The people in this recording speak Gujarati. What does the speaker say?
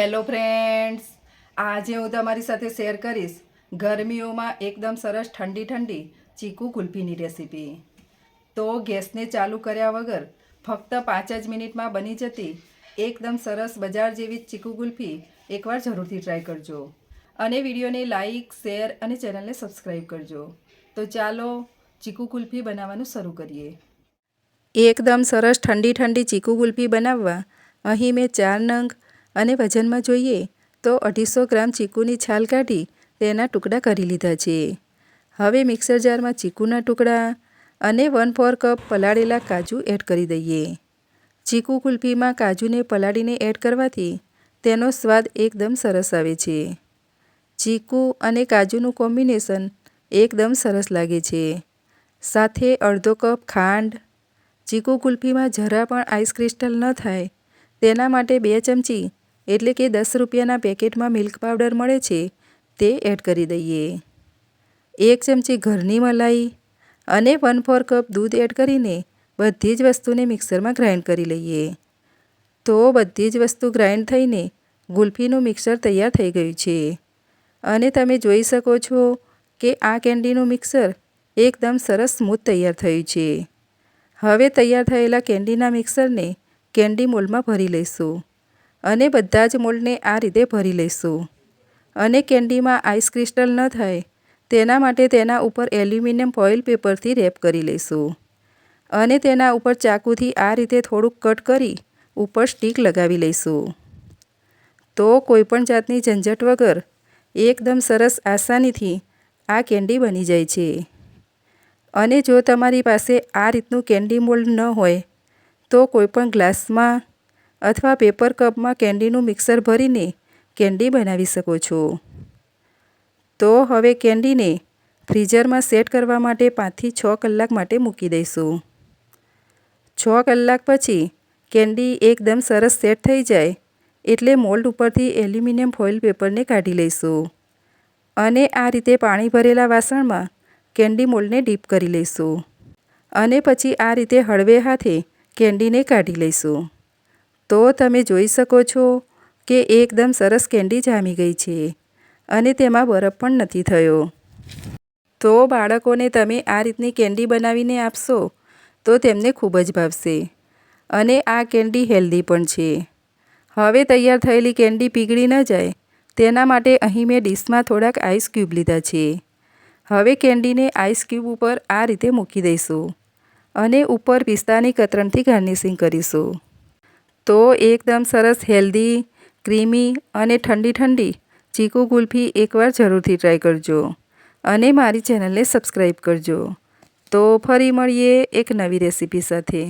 હેલો ફ્રેન્ડ્સ આજે હું તમારી સાથે શેર કરીશ ગરમીઓમાં એકદમ સરસ ઠંડી ઠંડી ચીકુ કુલ્ફીની રેસીપી તો ગેસને ચાલુ કર્યા વગર ફક્ત પાંચ જ મિનિટમાં બની જતી એકદમ સરસ બજાર જેવી ચીકુ કુલ્ફી એકવાર જરૂરથી ટ્રાય કરજો. અને વિડીયોને લાઇક શેર અને ચેનલને સબસ્ક્રાઈબ કરજો. તો ચાલો ચીકુ કુલ્ફી બનાવવાનું શરૂ કરીએ. એકદમ સરસ ઠંડી ઠંડી ચીકુ કુલ્ફી બનાવવા અહીં મેં ચાર નંગ અને વજનમાં જોઈએ તો અઢીસો ગ્રામ ચીકુની છાલ કાઢી તેના ટુકડા કરી લીધા છે. હવે મિક્સર જારમાં ચીકુના ટુકડા અને વન ફોર કપ પલાળેલા કાજુ એડ કરી દઈએ. ચીકુ કુલ્ફીમાં કાજુને પલાળીને એડ કરવાથી તેનો સ્વાદ એકદમ સરસ આવે છે. ચીકુ અને કાજુનું કોમ્બિનેશન એકદમ સરસ લાગે છે. સાથે અડધો કપ ખાંડ. ચીકુ કુલ્ફીમાં જરા પણ આઈસ ક્રિસ્ટલ ન થાય તેના માટે બે ચમચી એટલે કે દસ રૂપિયાના પેકેટમાં મિલ્ક પાવડર મળે છે, તે એડ કરી દઈએ. એક ચમચી ઘરની મલાઈ અને વન ફોર કપ દૂધ એડ કરીને બધી જ વસ્તુને મિક્સરમાં ગ્રાઇન્ડ કરી લઈએ. તો બધી જ વસ્તુ ગ્રાઇન્ડ થઈને ગુલ્ફીનું મિક્સર તૈયાર થઈ ગયું છે. અને તમે જોઈ શકો છો કે આ કેન્ડીનું મિક્સર એકદમ સરસ સ્મૂથ તૈયાર થયું છે. હવે તૈયાર થયેલા કેન્ડીના મિક્સરને કેન્ડી મોલમાં ભરી લઈશું. અને બધા જ મોલ્ડને આ રીતે ભરી લઈશું. અને કેન્ડીમાં આઈસ ક્રિસ્ટલ ન થાય, તેના માટે તેના ઉપર એલ્યુમિનિયમ ફોઇલ પેપરથી રેપ કરી લઈશું. અને તેના ઉપર ચાકુથી આ રીતે થોડુંક કટ કરી ઉપર સ્ટીક લગાવી લઈશું. તો કોઈપણ જાતની ઝંઝટ વગર એકદમ સરસ આસાનીથી આ કેન્ડી બની જાય છે. અને જો તમારી પાસે આ રીતનું કેન્ડી મોલ્ડ ન હોય, તો કોઈપણ ગ્લાસમાં અથવા પેપર કપમાં કેન્ડીનું મિક્સર ભરીને કેન્ડી બનાવી શકો છો. તો હવે કેન્ડીને ફ્રીઝરમાં સેટ કરવા માટે પાંચથી છ કલાક માટે મૂકી દઈશું. છ કલાક પછી કેન્ડી એકદમ સરસ સેટ થઈ જાય એટલે મોલ્ડ ઉપરથી એલ્યુમિનિયમ ફોઇલ પેપરને કાઢી લઈશું અને આ રીતે પાણી ભરેલા વાસણમાં કેન્ડી મોલ્ડને ડીપ કરી લઈશું અને પછી આ રીતે હળવે હાથે કેન્ડીને કાઢી લઈશું. તો તમે જોઈ શકો છો કે એકદમ સરસ કેન્ડી જામી ગઈ છે અને તેમાં બરફ પણ નથી થયો. તો બાળકોને તમે આ રીતની કેન્ડી બનાવીને આપશો તો તેમને ખૂબ જ ભાવશે અને આ કેન્ડી હેલ્ધી પણ છે. હવે તૈયાર થયેલી કેન્ડી પીગળી ન જાય તેના માટે અહીં મેં ડીશમાં થોડાક આઈસ ક્યુબ લીધા છે. હવે કેન્ડીને આઈસ ક્યુબ ઉપર આ રીતે મૂકી દઈશું અને ઉપર પિસ્તાની કતરણથી ગાર્નિશિંગ કરીશું. તો એકદમ સરસ, હેલ્ધી, ક્રીમી અને ઠંડી ઠંડી ચીકુ કુલ્ફી એકવાર જરૂરથી ટ્રાય કરજો અને મારી ચેનલને સબસ્ક્રાઈબ કરજો. તો ફરી મળીએ એક નવી રેસીપી સાથે.